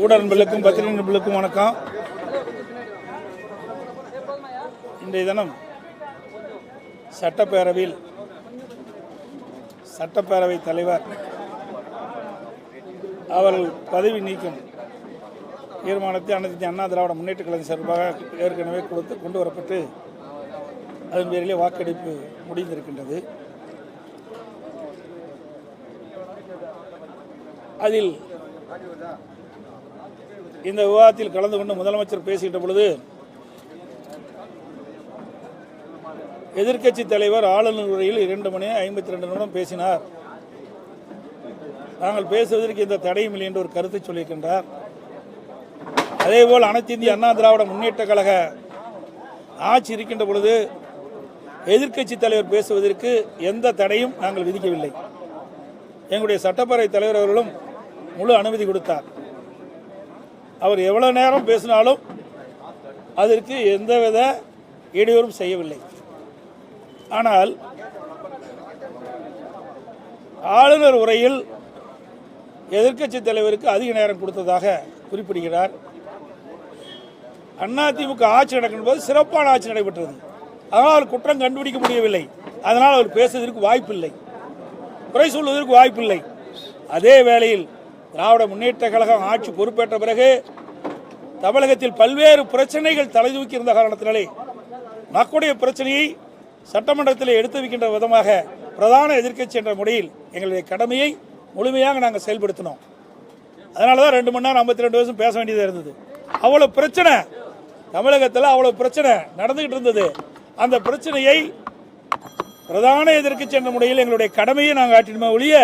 ஊடக நண்பர்களுக்கும் பத்திரிகை நண்பர்களுக்கும் வணக்கம். இன்றைய தினம் சட்டப்பேரவையில் சட்டப்பேரவை தலைவர் அவர்கள் பதவி நீக்கம் தீர்மானத்தை அனைத்து அண்ணா திராவிட முன்னேற்ற கழகம் சார்பாக ஏற்கனவே கொடுத்து கொண்டு வரப்பட்டு அதன் பேரிலே வாக்கெடுப்பு முடிந்திருக்கின்றது. அதில் இந்த விவாதத்தில் கலந்து கொண்டு முதலமைச்சர் பேசுகின்ற பொழுது எதிர்க்கட்சி தலைவர் ஆளுநர் உரையில் இரண்டு மணி ஐம்பத்தி ரெண்டு நிமிடம் பேசினார். நாங்கள் பேசுவதற்கு எந்த தடையும் இல்லை என்று ஒரு கருத்தை சொல்லியிருக்கின்றார். அதேபோல் அனைத்து இந்திய அண்ணா திராவிட முன்னேற்ற கழக ஆட்சி இருக்கின்ற பொழுது எதிர்க்கட்சி தலைவர் பேசுவதற்கு எந்த தடையும் நாங்கள் விதிக்கவில்லை. எங்களுடைய சட்டப்பேரவை தலைவர் அவர்களும் முழு அனுமதி கொடுத்தார். அவர் எவ்வளோ நேரம் பேசினாலும் அதற்கு எந்தவித இடையூறும் செய்யவில்லை. ஆனால் ஆளுநர் உரையில் எதிர்க்கட்சி தலைவருக்கு அதிக நேரம் கொடுத்ததாக குறிப்பிடுகிறார். அதிமுக ஆட்சி நடக்கும் போது சிறப்பான ஆட்சி நடைபெற்றது. அதனால் அவர் குற்றம் கண்டுபிடிக்க முடியவில்லை. அதனால் அவர் பேசுவதற்கு வாய்ப்பில்லை. குறை சொல்வதற்கு வாய்ப்பில்லை. அதே வேளையில் திராவிட முன்னேற்ற கழகம் ஆட்சி பொறுப்பேற்ற பிறகு தமிழகத்தில் பல்வேறு பிரச்சனைகள் தலை இருந்த காரணத்தினாலே மக்களுடைய பிரச்சனையை சட்டமன்றத்தில் எடுத்து வைக்கின்ற விதமாக பிரதான எதிர்க்கட்சி என்ற முறையில் எங்களுடைய கடமையை முழுமையாக நாங்கள் செயல்படுத்தினோம். அதனால தான் ரெண்டு மணி நேரம் ஐம்பத்தி ரெண்டு வருஷம் பேச வேண்டியதாக இருந்தது. அவ்வளோ பிரச்சனை. தமிழகத்தில் அவ்வளோ பிரச்சனை நடந்துகிட்டு இருந்தது. அந்த பிரச்சனையை பிரதான எதிர்க்கட்சி என்ற முறையில் எங்களுடைய கடமையை நாங்கள் ஆற்றினோமே ஒழிய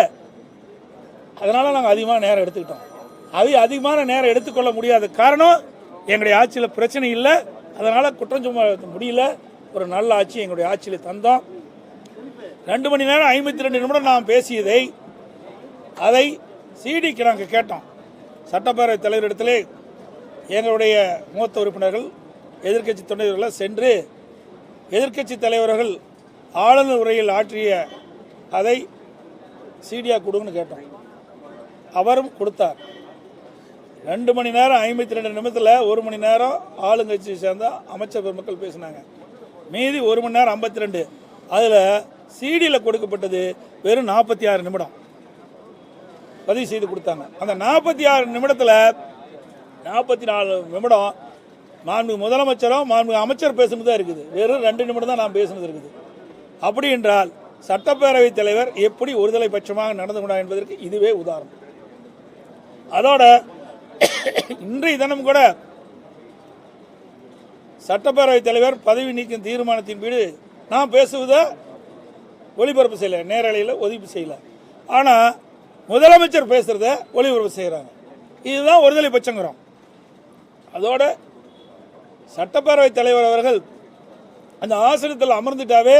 அதனால் நாங்கள் அதிகமான நேரம் எடுத்துக்கிட்டோம். அது அதிகமான நேரம் எடுத்துக்கொள்ள முடியாத காரணம் எங்களுடைய ஆட்சியில் பிரச்சனை இல்லை. அதனால் குற்றம் சுமத்த முடியல. ஒரு நல்ல ஆட்சி எங்களுடைய ஆட்சியில் தந்தோம். ரெண்டு மணி நேரம் ஐம்பத்தி ரெண்டு நிமிடம் நாம் பேசியதை அதை சிடிக்கு நாங்கள் கேட்டோம். சட்டப்பேரவைத் தலைவரிடத்திலே எங்களுடைய மூத்த உறுப்பினர்கள் எதிர்க்கட்சி துணைவர்களை சென்று எதிர்க்கட்சி தலைவர்கள் ஆளுநர் உரையில் ஆற்றிய அதை சீடியாக கொடுங்கன்னு கேட்டோம். அவரும் கொடுத்தார். ரெண்டு மணி நேரம் ஐம்பத்தி ரெண்டு நிமிஷத்தில் ஒரு மணி நேரம் ஆளுங்கட்சி சேர்ந்த அமைச்சர் பெருமக்கள் பேசினாங்க. மீதி ஒரு மணி நேரம் ஐம்பத்தி ரெண்டு. அதில் சிடியில் கொடுக்கப்பட்டது வெறும் நாற்பத்தி ஆறு நிமிடம். பதிவு செய்து கொடுத்தாங்க. அந்த நாற்பத்தி ஆறு நிமிடத்தில் நாற்பத்தி நாலு நிமிடம் மாண்பு முதலமைச்சரும் மாண்பு அமைச்சர் பேசுனது தான் இருக்குது. வெறும் ரெண்டு நிமிடம் தான் நான் பேசுனது இருக்குது. அப்படி என்றால் சட்டப்பேரவைத் தலைவர் எப்படி ஒருதலை பட்சமாக நடந்து கொண்டார் என்பதற்கு இதுவே உதாரணம். அதோட இன்றைய தினம் கூட சட்டப்பேரவைத் தலைவர் பதவி நீக்கும் தீர்மானத்தின் மீது நான் பேசுவதை ஒளிபரப்பு செய்யல நேரலையில் ஒதுப்பு செய்யல. ஆனால் முதலமைச்சர் பேசுறத ஒளிபரப்பு செய்கிறாங்க இதுதான் ஒருதலை பட்சங்கிறோம். அதோட சட்டப்பேரவைத் தலைவர் அவர்கள் அந்த ஆசனத்தில் அமர்ந்துட்டாவே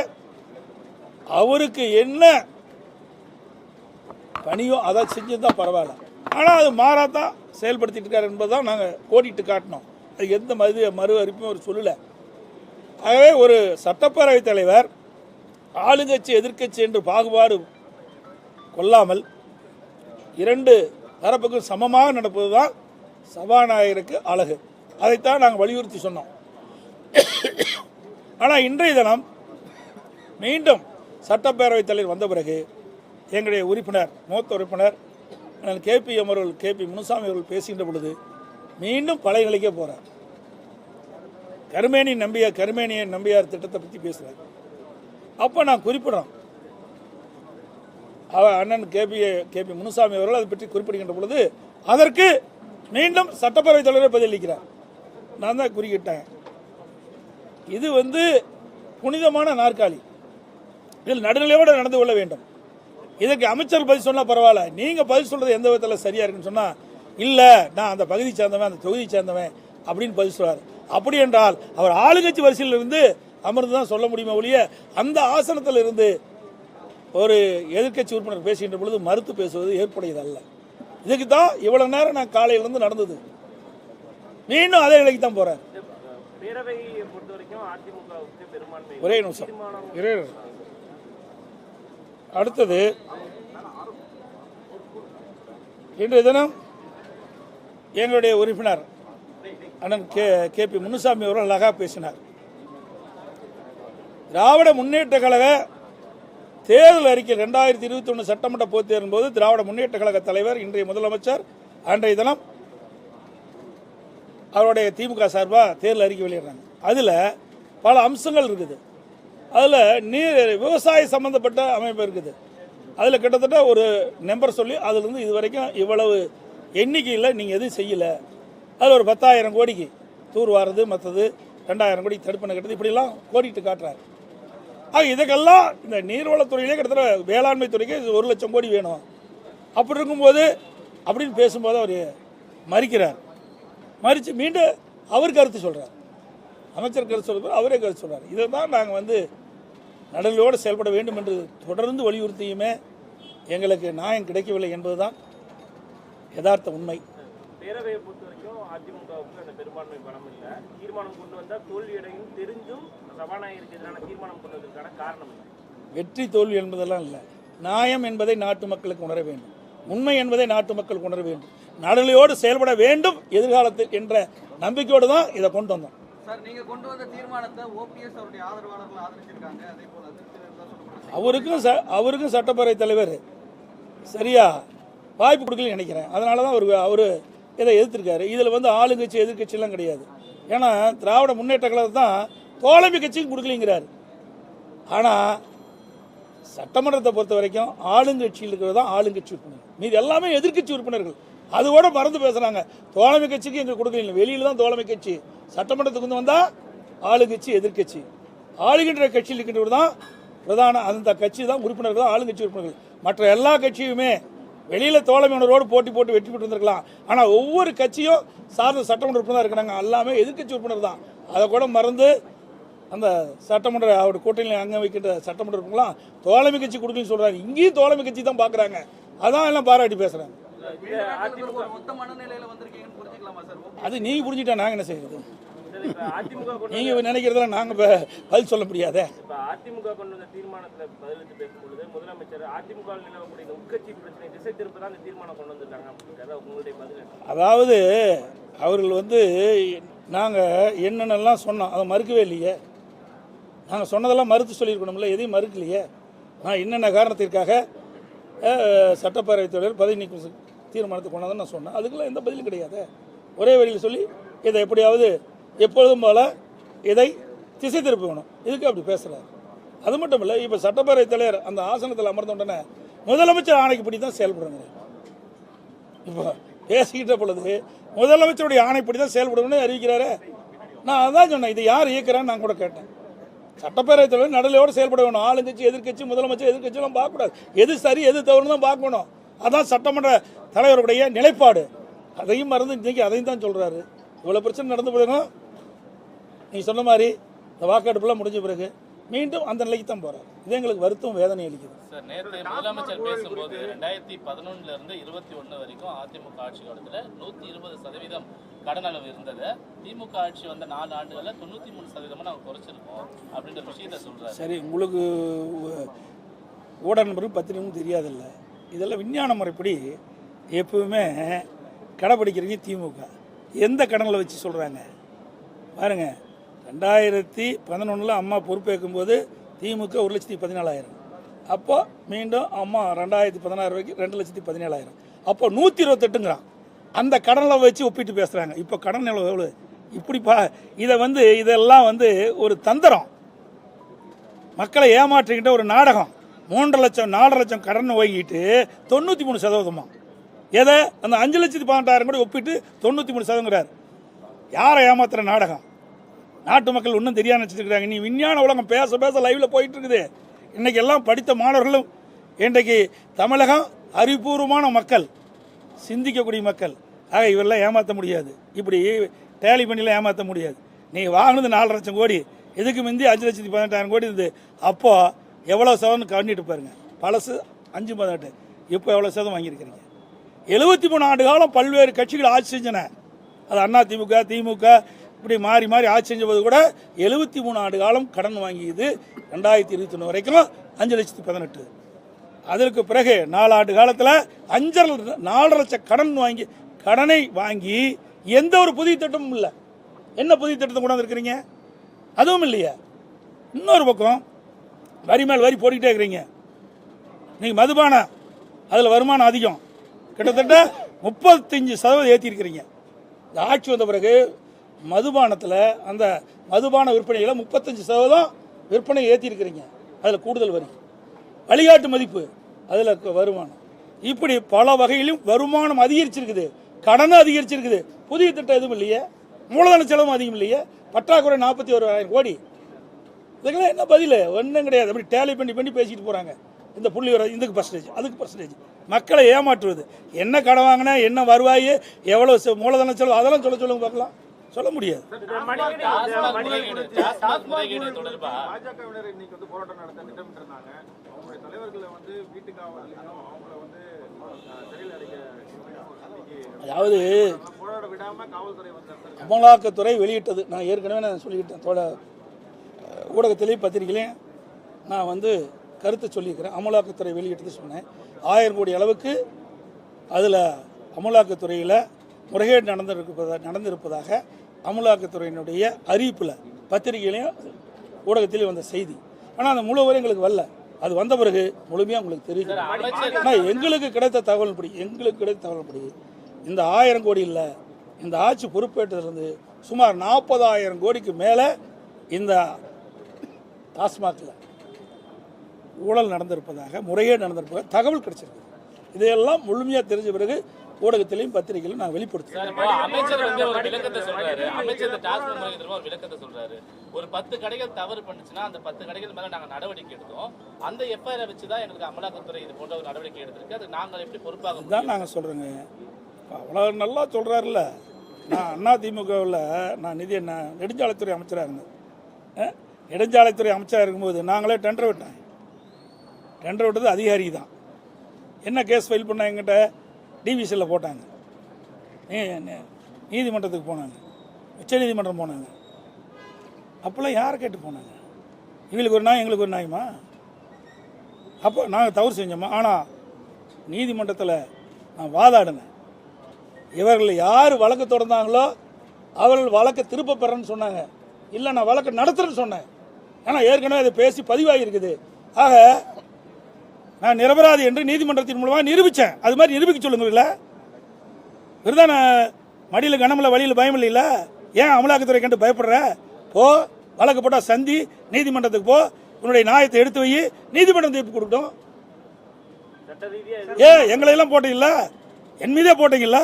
அவருக்கு என்ன பணியோ அதை செஞ்சது தான் பரவாயில்ல. ஆனால் அது மாறாதான் செயல்படுத்திட்டு இருக்காரு தான் நாங்கள் கோடிட்டு காட்டினோம். அது எந்த மது மறு அறிப்பும் அவர் சொல்லலை. ஆகவே ஒரு சட்டப்பேரவைத் தலைவர் ஆளுங்கட்சி எதிர்க்கட்சி என்று பாகுபாடு கொள்ளாமல் இரண்டு தரப்புக்கும் சமமாக நடப்பது தான் சபாநாயகருக்கு அழகு. அதைத்தான் நாங்கள் வலியுறுத்தி சொன்னோம். ஆனால் இன்றைய தினம் மீண்டும் சட்டப்பேரவைத் தலைவர் வந்த பிறகு எங்களுடைய உறுப்பினர் மூத்த உறுப்பினர் ஆனால் கேபி அவர்கள் கேபி முனுசாமி அவர்கள் பேசுகின்ற பொழுது மீண்டும் பழைய நிலைக்கே போகிறார் கருமேனி நம்பியார் கருமேனிய நம்பியார் திட்டத்தை பற்றி பேசுகிறார் அப்போ நான் குறிப்பிடுறோம். அவ அண்ணன் கேபி கேபி முனுசாமி அவர்கள் அதை பற்றி குறிப்பிடுகின்ற பொழுது அதற்கு மீண்டும் சட்டப்பேரவைத் தலைவரை பதிலளிக்கிறார். நான் தான் குறுக்கிட்டேன். இது வந்து புனிதமான நாற்காலி. இதில் நடுநிலையோடு நடந்து கொள்ள வேண்டும். இதற்கு அமைச்சர் பதில் சொன்னால் பரவாயில்ல. நீங்கள் பதில் சொல்கிறது எந்த விதத்தில் சரியாக இருக்குன்னு சொன்னால் இல்லை நான் அந்த பகுதி சேர்ந்தவன் அந்த தொகுதி சேர்ந்தவன் அப்படின்னு பதில் சொல்றாரு. அப்படி என்றால் அவர் ஆளுங்கட்சி வரிசையில் இருந்து அமர்ந்து தான் சொல்ல முடியுமே ஒழிய அந்த ஆசனத்தில் இருந்து ஒரு எதிர்க்கட்சி உறுப்பினர் பேசுகின்ற பொழுது மறுத்து பேசுவது ஏற்புடையதல்ல இதுக்கு தான் இவ்வளவு நேரம் நான் காலையிலிருந்து நடந்தது. மீண்டும் அதே நிலைக்கு தான் நிமிஷம் ஒரே நிமிஷம். அடுத்தது இன்றைய தினம் எங்களுடைய உறுப்பினர் அண்ணன் கே கே பி முனுசாமி அவர்கள் அழகாக பேசினார். திராவிட முன்னேற்ற கழக தேர்தல் அறிக்கை ரெண்டாயிரத்தி இருபத்தி ஒன்று சட்டமன்ற பொதுத் தேர்தலின் போது திராவிட முன்னேற்ற கழக தலைவர் இன்றைய முதலமைச்சர் அன்றைய தினம் அவருடைய திமுக சார்பாக தேர்தல் அறிக்கை வெளியிடுறாங்க. அதில் பல அம்சங்கள் இருக்குது. அதில் நீர் விவசாய சம்மந்தப்பட்ட அமைப்பு இருக்குது. அதில் கிட்டத்தட்ட ஒரு நம்பர் சொல்லி அதுலேருந்து இது வரைக்கும் இவ்வளவு எண்ணிக்கையில் நீங்கள் எதுவும் செய்யலை. அதில் ஒரு பத்தாயிரம் கோடிக்கு தூர் வாரது மற்றது ரெண்டாயிரம் கோடி தடுப்பணை கட்டுறது இப்படிலாம் கோடிட்டு காட்டுறாரு. ஆக இதுக்கெல்லாம் இந்த நீர்வளத்துறையிலே கிட்டத்தட்ட வேளாண்மை துறைக்கு இது ஒரு லட்சம் கோடி வேணும். அப்படி இருக்கும்போது அப்படின்னு பேசும்போது அவர் மறிக்கிறார். மறித்து மீண்டும் அவர் கருத்து சொல்கிறார் அமைச்சர் கருத்து சொல்கிறார் அவரே கருத்து சொல்கிறார் இதை தான் நாங்கள் வந்து நடுநிலையோடு செயல்பட வேண்டும் என்று தொடர்ந்து வலியுறுத்தியுமே எங்களுக்கு நியாயம் கிடைக்கவில்லை என்பதுதான் யதார்த்த உண்மை. பேரவையை பொறுத்த வரைக்கும் அதிமுகவுக்கு அந்த பெரும்பான்மை பலம் இல்லை. தீர்மானம் கொண்டு வந்தால் தோல்வியடையும் தெரிஞ்சும் சபாநாயகருக்கு எதிரான தீர்மானம் கொண்டு வந்ததுக்கான காரணம் என்ன வெற்றி தோல்வி என்பதெல்லாம் இல்லை. நியாயம் என்பதை நாட்டு மக்களுக்கு உணர வேண்டும். உண்மை என்பதை நாட்டு மக்களுக்கு உணர வேண்டும். நடுநிலையோடு செயல்பட வேண்டும் எதிர்காலத்தில் என்ற நம்பிக்கையோடு தான் இதை கொண்டு வந்தோம். சார் நீங்க கொண்டு வந்த தீர்மானத்தை ஓபிஎஸ் அவருடைய ஆதரவாளர்கள் ஆதரிச்சிருக்காங்க. அதே போல அவருக்கும் ச அவருக்கும் சட்டப்பேரவை தலைவர் சரியா வாய்ப்பு கொடுக்கலன்னு நினைக்கிறேன். அதனால தான் அவர் அவர் இதை எதிர்த்திருக்காரு. இதில் வந்து ஆளுங்கட்சி எதிர்கட்சியெல்லாம் கிடையாது. ஏன்னா திராவிட முன்னேற்ற கழகம் தான் தோழமை கட்சிக்கு கொடுக்கலிங்கிறார். ஆனால் சட்டமன்றத்தை பொறுத்த வரைக்கும் ஆளுங்கட்சியில் இருக்கிறது தான் ஆளுங்கட்சி உறுப்பினர். மீது எல்லாமே எதிர்க்கட்சி உறுப்பினர்கள். அது கூட மறந்து பேசுகிறாங்க தோழமை கட்சிக்கு எங்களுக்கு கொடுக்கல. வெளியில் தான் தோழமை கட்சி. சட்டமன்றத்துக்கு வந்து வந்தால் ஆளுங்கட்சி எதிர்க்கட்சி ஆளுகின்ற கட்சியில் இருக்கின்றவர் தான் பிரதான அந்த கட்சி தான் உறுப்பினர்கள் தான் ஆளுங்கட்சி உறுப்பினர்கள். மற்ற எல்லா கட்சியுமே வெளியில் தோழமை உணர்வோடு போட்டி போட்டு வெற்றி பெற்று வந்திருக்கலாம் ஆனால் ஒவ்வொரு கட்சியும் சார்ந்த சட்டமன்ற உறுப்பினர் இருக்கிறாங்க. எல்லாமே எதிர்க்கட்சி உறுப்பினர் தான். அதை கூட மறந்து அந்த சட்டமன்ற அவருடைய கூட்டணியில் அங்க வைக்கின்ற சட்டமன்ற உறுப்பினர்லாம் தோழமை கட்சி கொடுக்குன்னு சொல்றாங்க. இங்கேயும் தோழமை கட்சி தான் பார்க்குறாங்க அதான் எல்லாம் பாராட்டி பேசுகிறாங்க அது நீங்கள் புரிஞ்சுட்டா நாங்கள் என்ன செய்யறது? நீங்கள் நினைக்கிறதெல்லாம் நாங்கள் பதில் சொல்ல முடியாதே. அதிமுக கொண்டு வந்த தீர்மானத்துல பதிலளித்து பேசும்பொழுது முதலமைச்சர் அதிமுக நிலவக்கூடிய உட்கட்சி பிரச்சனை திசை திருப்ப தான் இந்த தீர்மானம் கொண்டு அப்படின்றத உங்களுடைய பதில்? அதாவது அவர்கள் வந்து நாங்கள் என்னென்னலாம் சொன்னோம் அதை மறுக்கவே இல்லையே. நாங்கள் சொன்னதெல்லாம் மறுத்து சொல்லியிருக்கணும்ல எதையும் மறுக்கலையே. நான் என்னென்ன காரணத்திற்காக சட்டப்பேரவைத் தலைவர் பதவி நீக்கம் தீர்மானத்தை கொண்டாந்து நான் சொன்னேன். அதுக்கெல்லாம் எந்த பதிலும் கிடையாது. ஒரே வழியில் சொல்லி இதை எப்படியாவது எப்பொழுதும் போல இதை திசை திருப்பணும். இதுக்கு அப்படி பேசுகிறார் அது மட்டும் இல்லை இப்போ சட்டப்பேரவை தலைவர் அந்த ஆசனத்தில் அமர்ந்த உடனே முதலமைச்சர் ஆணைக்குப்படி தான் செயல்படுங்க இப்போ பேசிக்கிட்ட பொழுது முதலமைச்சருடைய ஆணைப்படி தான் செயல்படணும்னு அறிவிக்கிறாரு. நான் அதான் சொன்னேன் இது யார் இயக்கிறான்னு நான் கூட கேட்டேன். சட்டப்பேரவைத் தலைவர் நடுநிலையோடு செயல்பட வேணும். ஆளுங்கட்சி எதிர்கட்சி முதலமைச்சர் எதிர்கட்சியெல்லாம் பார்க்கக்கூடாது. எது சரி எது தவறுன்னு தான் பார்க்கணும். அதான் சட்டமன்ற தலைவருடைய நிலைப்பாடு. அதையும் மறந்து இன்னைக்கு அதையும் தான் சொல்கிறாரு இவ்வளோ பிரச்சனை நடந்த பிறகும் நீ சொன்ன மாதிரி இந்த வாக்கெடுப்புலாம் முடிஞ்ச பிறகு மீண்டும் அந்த நிலைக்கு தான் போகிறார் இது எங்களுக்கு வருத்தம் வேதனை அளிக்குது. சார் நேற்று முதலமைச்சர் பேசும்போது ரெண்டாயிரத்தி பதினொன்னுல இருந்து இருபத்தி ஒண்ணு வரைக்கும் அதிமுக ஆட்சி காலத்துல நூத்தி இருபது சதவீதம் கடன் அளவு இருந்தது. திமுக ஆட்சி வந்த நாலு ஆண்டுகள்ல தொண்ணூத்தி மூணு சதவீதமா நாங்க குறைச்சிருக்கோம் அப்படின்ற விஷயத்த சொல்றாரு. சரி உங்களுக்கு ஊடக நம்பருக்கு பத்திரிகையும் தெரியாதில்ல. இதெல்லாம் விஞ்ஞான முறைப்படி எப்பவுமே கடைப்பிடிக்கிறீங்க திமுக. எந்த கடனில் வச்சு சொல்கிறாங்க பாருங்க ரெண்டாயிரத்தி பதினொன்றில் அம்மா பொறுப்பேற்கும் போது திமுக ஒரு லட்சத்தி பதினாலாயிரம். அப்போது மீண்டும் அம்மா ரெண்டாயிரத்தி பதினாறு வரைக்கும் ரெண்டு லட்சத்தி பதினேழாயிரம். அப்போ நூற்றி இருபத்தெட்டுங்கிறான். அந்த கடனை வச்சு ஒப்பிட்டு பேசுகிறாங்க இப்போ கடன் எவ்வளோ எவ்வளோ இப்படி பா இதை வந்து இதெல்லாம் வந்து ஒரு தந்திரம். மக்களை ஏமாற்றிக்கிட்ட ஒரு நாடகம். மூன்றரை லட்சம் நாலரை லட்சம் கடன் வாங்கிட்டு தொண்ணூற்றி மூணு சதவீதமா. எதை? அந்த அஞ்சு லட்சத்து பதினெட்டாயிரம் கூட ஒப்பிட்டு தொண்ணூற்றி மூணு சதவீங்கிறார் யாரை ஏமாத்துற நாடகம்? நாட்டு மக்கள் ஒன்றும் தெரியாது நினச்சிருக்கிறாங்க. நீ விஞ்ஞான உலகம் பேச பேச லைவ்ல போயிட்டு இருக்குது இன்னைக்கு எல்லாம் படித்த மாணவர்களும் இன்றைக்கு தமிழகம் அறிவுபூர்வமான மக்கள் சிந்திக்கக்கூடிய மக்கள். ஆக இவரெல்லாம் ஏமாற்ற முடியாது. இப்படி டேலி பண்ணிலாம் ஏமாற்ற முடியாது. நீ வாங்கினது நாலு லட்சம் கோடி. இதுக்கு முந்தி அஞ்சு லட்சத்தி பதினெட்டாயிரம் கோடி இருந்தது. அப்போது எவ்வளோ சதம்னு கண்டிட்டு பாருங்க. பழசு அஞ்சு பதினெட்டு இப்போ எவ்வளோ சதம் வாங்கியிருக்கிறீங்க? எழுபத்தி மூணு ஆண்டு காலம் பல்வேறு கட்சிகள் ஆட்சி செஞ்சன. அது அண்ணா திமுக திமுக இப்படி மாறி மாறி ஆட்சி செஞ்சபோது கூட எழுபத்தி மூணு ஆண்டு காலம் கடன் வாங்கியது ரெண்டாயிரத்தி இருபத்தி ஒன்று வரைக்கும் அஞ்சு லட்சத்தி பதினெட்டு. அதற்கு பிறகு நாலு ஆண்டு காலத்தில் அஞ்சரை நாலரை லட்சம் கடன் வாங்கி கடனை வாங்கி எந்த ஒரு புதிய திட்டமும் இல்லை. என்ன புதிய திட்டத்தை கொண்டு வந்திருக்கிறீங்க? அதுவும் இல்லையா. இன்னொரு பக்கம் வரி மேல் வரி போட்டுக்கிட்டே இருக்கிறீங்க. நீங்கள் மதுபானம் அதில் வருமானம் அதிகம். கிட்டத்தட்ட முப்பத்தஞ்சு சதவீதம் ஏற்றிருக்கிறீங்க இந்த ஆட்சி வந்த பிறகு மதுபானத்தில் அந்த மதுபான விற்பனையில் முப்பத்தஞ்சு சதவீதம் விற்பனை ஏற்றிருக்கிறீங்க அதில் கூடுதல் வரி. வழிகாட்டு மதிப்பு அதில் வருமானம். இப்படி பல வகையிலும் வருமானம் அதிகரிச்சிருக்குது. கடனும் அதிகரிச்சிருக்குது. புதிய திட்டம் எதுவும் இல்லையே. மூலதன செலவும் அதிகம் இல்லையே. பற்றாக்குறை நாற்பத்தி ஒரு ஆயிரம் கோடி. இதுக்கெல்லாம் என்ன பதில்? ஒன்றும் கிடையாது. அப்படி டேலி பண்ணி பண்ணி பேசிட்டு போகிறாங்க இந்த புள்ளி வர இதுக்கு பர்சன்டேஜ் அதுக்கு பர்சன்டேஜ் மக்களை ஏமாற்றுவது. என்ன கடன் வாங்கினா என்ன வருவாய் எவ்வளோ மூலதன செலவு அதெல்லாம் சொல்ல சொல்லுங்க பார்க்கலாம். சொல்ல முடியாது. அதாவது போராட விடாம காவல்துறை வந்து தடுத்திருக்காங்க. அமலாக்கத்துறை வெளியிட்டது. நான் ஏற்கனவே நான் சொல்லிக்கிட்டேன். தோட ஊடகத்திலையும் பத்திரிகையிலையும் நான் வந்து கருத்தை சொல்லியிருக்கிறேன். அமலாக்கத்துறை வெளியிட்டது சொன்னேன். ஆயிரம் கோடி அளவுக்கு அதில் அமலாக்கத்துறையில் முறைகேடு நடந்திருப்பதா நடந்திருப்பதாக அமலாக்கத்துறையினுடைய அறிவிப்பில் பத்திரிகையிலையும் ஊடகத்திலையும் வந்த செய்தி. ஆனால் அந்த முழு விவரம் எங்களுக்கு வரல. அது வந்த பிறகு முழுமையாக உங்களுக்கு தெரியும் ஆனால் எங்களுக்கு கிடைத்த தகவல் படி எங்களுக்கு கிடைத்த தகவல் படி இந்த ஆயிரம் கோடி இல்லை. இந்த ஆட்சி பொறுப்பேற்றதுலேருந்து சுமார் நாற்பதாயிரம் கோடிக்கு மேலே இந்த டாஸ்மாகில் ஊழல் நடந்திருப்பதாக முறைகேடு நடந்திருப்பதாக தகவல் கிடைச்சிருக்கு. இதையெல்லாம் முழுமையாக தெரிஞ்ச பிறகு ஊடகத்திலையும் பத்திரிகையிலும் நான் வந்து ஒரு பத்து கடைகள் தவறு பண்ணுச்சுன்னா அந்த பத்து கடைகள் மேல நாங்க நடவடிக்கை எடுத்தோம். அந்த எஃப்ஐஆர் வச்சு தான் எங்களுக்கு அமலாக்கத்துறை இது போன்ற ஒரு நடவடிக்கை எடுத்திருக்கு. அது நாங்கள் எப்படி பொறுப்பாக முடியும்? இதுதான் நாங்கள் சொல்கிறோங்க அவ்வளோ நல்லா சொல்கிறாருல்ல நான் அண்ணா திமுகவில் நான் நிதி நான் நெடுஞ்சாலைத்துறை அமைச்சராக இருந்தேன். நெடுஞ்சாலைத்துறை அமைச்சராக இருக்கும்போது நாங்களே டெண்டர் விட்டேன் டெண்டர் விட்டது அதிகாரி தான். என்ன கேஸ் ஃபைல் பண்ண எங்கிட்ட டிவிசியில் போட்டாங்க. நீதிமன்றத்துக்கு போனாங்க. உச்ச நீதிமன்றம் போனாங்க. அப்போல்லாம் யாரை கேட்டு போனாங்க? இவங்களுக்கு ஒரு நாய் எங்களுக்கு ஒரு நாயுமா அப்போ நாங்கள் தவறு செஞ்சோமா? ஆனால் நீதிமன்றத்தில் நான் வாதாடினேன். இவர்கள் யார் வழக்கு தொடர்ந்தாங்களோ அவர்கள் வழக்கை திரும்ப பெறன்னு சொன்னாங்க. இல்லை நான் வழக்கு நடத்துறேன்னு சொன்னேன். ஏன்னா ஏற்கனவே அதை பேசி பதிவாகியிருக்குது. ஆக நான் நிரபராதி என்று நீதிமன்றத்தின் மூலமாக நிரூபித்தேன் அது மாதிரி நிரூபிக்க சொல்லுங்கள்ல விருதான மடியில் கனமில்ல வழியில் பயம் இல்லைல்ல? ஏன் அமலாக்கத்துறை கண்டு பயப்படுற? போ வழக்கு போட்டால் சந்தி நீதிமன்றத்துக்கு போ. உன்னுடைய நியாயத்தை எடுத்து வை. நீதிமன்றம் தீர்ப்பு கொடுக்கட்டும். ஏ எங்களை எல்லாம் போட்டீங்கல்ல? என் மீதே போட்டீங்கல்ல?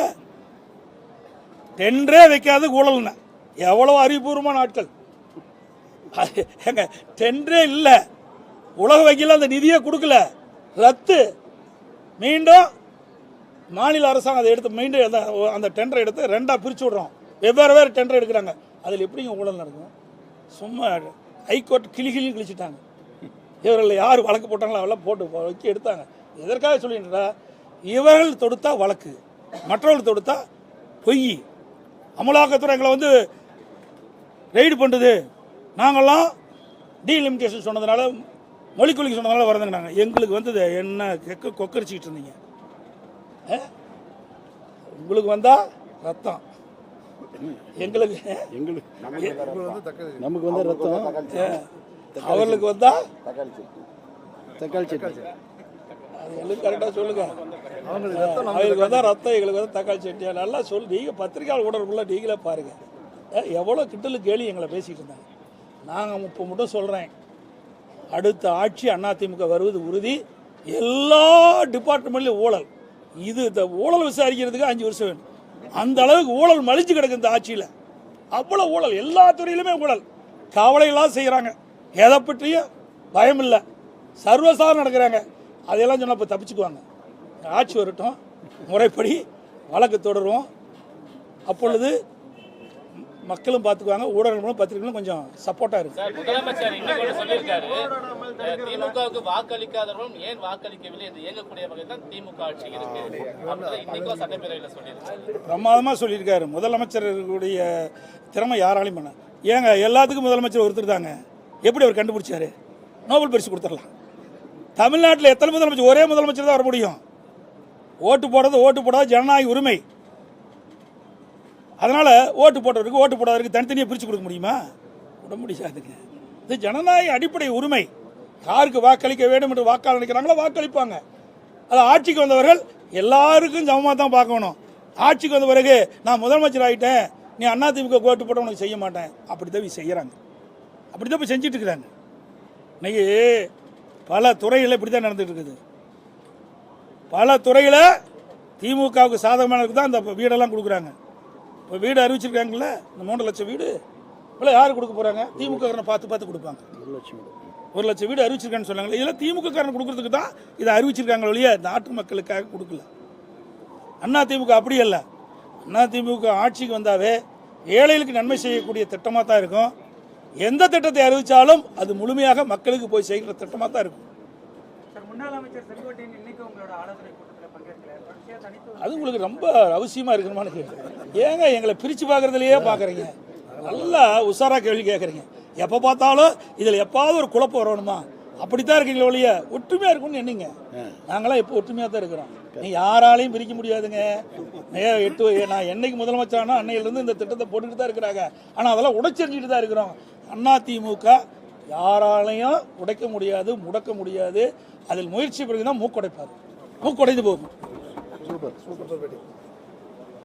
டெண்டரே வைக்காத ஊழல்ன. எவ்வளோ அறிவுபூர்வமான ஆட்கள். அது எங்க டெண்டரே இல்லை. உலக வங்கியில் அந்த நிதியை கொடுக்கல. ரத்து. மீண்டும் மாநில அரசாங்கம் அதை எடுத்து மீண்டும் அந்த அந்த டெண்டரை எடுத்து ரெண்டாக பிரித்து விடுறோம். வெவ்வேறு வேறு டெண்டர் எடுக்கிறாங்க. அதில் எப்படிங்க ஊழல் நடக்கும்? சும்மா ஹைகோர்ட் கிளி கிளி கிழிச்சிட்டாங்க. இவர்கள் யார் வழக்கு போட்டாங்களோ அவெல்லாம் போட்டு வச்சு எடுத்தாங்க. எதற்காக சொல்லின்றா இவர்கள் தொடுத்தா வழக்கு மற்றவர்கள் தொடுத்தா பொய். அமலாக்கத்துறை எங்களை வந்து ரெய்டு பண்ணுது. நாங்கள்லாம் டீலிமிட்டேஷன் சொன்னதுனால மொழிக்குலிக்கு சொன்னதுனால வரதுங்க நாங்கள் எங்களுக்கு வந்தது என்ன கெக்க கொக்கரிச்சிக்கிட்டு இருந்தீங்க? ஆ? உங்களுக்கு வந்தா ரத்தம். எங்களுக்கு நமக்கு வந்து ரத்தம். அவர்களுக்கு வந்தா தக்காளி சட்னி. அது எங்களுக்கு கரெக்டாக சொல்லுங்க. அவங்களுக்கு வந்தா ரத்தம் எங்களுக்கு வந்து தக்காளி சட்னியா? நல்லா சொல்லு நீங்கள் பத்திரிகையாளர் ஊடகக்குள்ள நீங்களே பாருங்க. அஹ், எவ்வளோ கிட்டலு கேலி எங்களை பேசிக்கிட்டு இருந்தாங்க. நாங்கள் முப்பது மட்டும் சொல்கிறேன் அடுத்த ஆட்சி அதிமுக வருவது உறுதி. எல்லா டிபார்ட்மெண்ட்லையும் ஊழல். இது இந்த ஊழல் விசாரிக்கிறதுக்கு அஞ்சு வருஷம் வேணும். அந்த அளவுக்கு ஊழல் மலிச்சு கிடக்கு இந்த ஆட்சியில். அவ்வளோ ஊழல். எல்லா துறையிலுமே ஊழல். கவலையெல்லாம் செய்கிறாங்க எதை பற்றியும் பயம் இல்லை. சர்வசாரம் நடக்கிறாங்க. அதையெல்லாம் சொன்னால் இப்போ தப்பிச்சுக்குவாங்க. ஆட்சி வரட்டும். முறைப்படி வழக்கு தொடருவோம். அப்பொழுது மக்களும் பார்த்துக்குவாங்க ஊடகங்களும் பத்திரிகைகளும் கொஞ்சம் சப்போர்ட்டாக இருக்கும் சார் முதலமைச்சர் இன்னும் சொல்லியிருக்காரு திமுகவுக்கு வாக்களிக்காதவர்களும் ஏன் வாக்களிக்கவில்லை என்று இயங்கக்கூடிய வகையில் தான் திமுக ஆட்சி இருக்கு. இன்னைக்கும் சட்டப்பேரவையில் சொல்லியிருக்காரு. பிரமாதமாக சொல்லியிருக்காரு. முதலமைச்சருடைய திறமை யாராலையும் பண்ண ஏங்க எல்லாத்துக்கும் முதலமைச்சர் ஒருத்தர் தாங்க. எப்படி அவர் கண்டுபிடிச்சாரு? நோபல் பரிசு கொடுத்துடலாம். தமிழ்நாட்டில் எத்தனை முதலமைச்சர்? ஒரே முதலமைச்சர் தான் வர முடியும். ஓட்டு போடுறது ஓட்டு போடாத ஜனநாயக உரிமை. அதனால் ஓட்டு போட்டவருக்கு ஓட்டு போடாதவருக்கு தனித்தனியாக பிரித்து கொடுக்க முடியுமா? விட முடியாதுங்க. இது ஜனநாயக அடிப்படை உரிமை. யாருக்கு வாக்களிக்க வேண்டும் என்று வாக்காளர் நினைக்கிறாங்களோ வாக்களிப்பாங்க. அது ஆட்சிக்கு வந்தவர்கள் எல்லாருக்கும் சமமாக தான் பார்க்கணும். ஆட்சிக்கு வந்த பிறகு நான் முதலமைச்சர் ஆகிட்டேன் நீ அண்ணா திமுக ஓட்டு போட்ட உனக்கு செய்ய மாட்டேன். அப்படி தான் செய்கிறாங்க அப்படி தான் போய் செஞ்சுட்டு இருக்கிறாங்க. இன்னைக்கு பல துறைகளில் இப்படி தான் நடந்துட்டு இருக்குது. பல துறையில் திமுகவுக்கு சாதகமானதுக்கு தான் அந்த வீடெல்லாம் கொடுக்குறாங்க. இப்போ வீடு அறிவிச்சிருக்காங்கல்ல? இந்த மூன்று லட்சம் வீடு. இப்போ யார் கொடுக்க போகிறாங்க திமுக காரனை பார்த்து பார்த்து கொடுப்பாங்க. ஒரு லட்சம் வீடு. ஒரு லட்சம் வீடு அறிவிச்சிருக்கான்னு சொன்னாங்களே இதெல்லாம் திமுக காரன் கொடுக்கறதுக்கு தான் இதை அறிவிச்சிருக்காங்க ஒழிய நாட்டு மக்களுக்காக கொடுக்கல. அண்ணா திமுக அப்படி அல்ல. அண்ணா திமுக ஆட்சிக்கு வந்தாவே ஏழைகளுக்கு நன்மை செய்யக்கூடிய திட்டமாக தான் இருக்கும். எந்த திட்டத்தை அறிவித்தாலும் அது முழுமையாக மக்களுக்கு போய் செய்கிற திட்டமாக தான் இருக்கும். அது உங்களுக்கு ரொம்ப அவசியமாக இருக்கணுமான்னு கேட்குறேன். ஏங்க எங்களை பிரித்து பார்க்குறதுலையே பார்க்குறீங்க. நல்லா உஷாராக கேள்வி கேட்குறீங்க. எப்போ பார்த்தாலும் இதில் எப்பாவது ஒரு குழப்பம் வரணுமா? அப்படித்தான் இருக்கீங்களே ஒழிய ஒற்றுமையாக இருக்கும்னு என்னங்க நாங்களாம் இப்போ ஒற்றுமையாக தான் இருக்கிறோம். நீ யாராலையும் பிரிக்க முடியாதுங்க. ஏ எட்டு நான் என்னைக்கு முதலமைச்சரானா அன்னையிலேருந்து இந்த திட்டத்தை போட்டுக்கிட்டு தான் இருக்கிறாங்க. ஆனால் அதெல்லாம் உடைச்செறிஞ்சிட்டு தான் இருக்கிறோம். அண்ணா திமுக யாராலையும் உடைக்க முடியாது முடக்க முடியாது. அதில் முயற்சி பிறகு தான் மூக்குடைப்பார். மூக்குடைந்து போகும். Super super